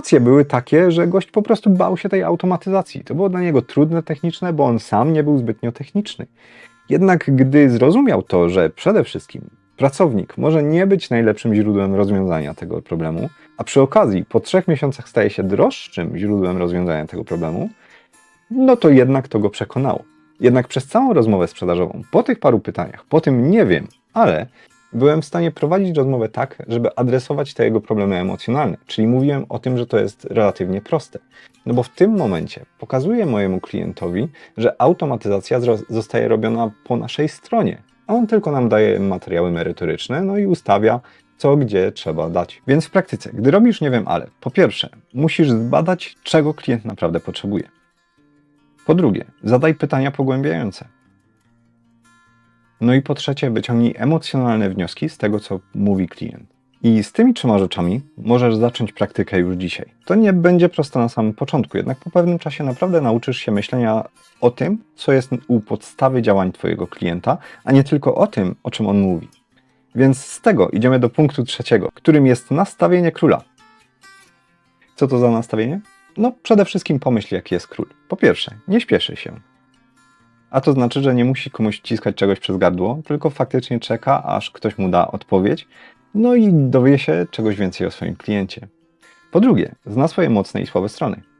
Emocje były takie, że gość po prostu bał się tej automatyzacji. To było dla niego trudne techniczne, bo on sam nie był zbytnio techniczny. Jednak gdy zrozumiał to, że przede wszystkim pracownik może nie być najlepszym źródłem rozwiązania tego problemu, a przy okazji po trzech miesiącach staje się droższym źródłem rozwiązania tego problemu, no to jednak to go przekonało. Jednak przez całą rozmowę sprzedażową, po tych paru pytaniach, po tym nie wiem, ale byłem w stanie prowadzić rozmowę tak, żeby adresować te jego problemy emocjonalne. Czyli mówiłem o tym, że to jest relatywnie proste. No bo w tym momencie pokazuję mojemu klientowi, że automatyzacja zostaje robiona po naszej stronie, a on tylko nam daje materiały merytoryczne, no i ustawia, co gdzie trzeba dać. Więc w praktyce, gdy robisz nie wiem ale, po pierwsze, musisz zbadać, czego klient naprawdę potrzebuje. Po drugie, zadaj pytania pogłębiające. No i po trzecie, wyciągnij emocjonalne wnioski z tego, co mówi klient. I z tymi trzema rzeczami możesz zacząć praktykę już dzisiaj. To nie będzie proste na samym początku, jednak po pewnym czasie naprawdę nauczysz się myślenia o tym, co jest u podstawy działań Twojego klienta, a nie tylko o tym, o czym on mówi. Więc z tego idziemy do punktu trzeciego, którym jest nastawienie króla. Co to za nastawienie? No, przede wszystkim pomyśl, jaki jest król. Po pierwsze, nie śpieszy się. A to znaczy, że nie musi komuś wciskać czegoś przez gardło, tylko faktycznie czeka, aż ktoś mu da odpowiedź, no i dowie się czegoś więcej o swoim kliencie. Po drugie, zna swoje mocne i słabe strony.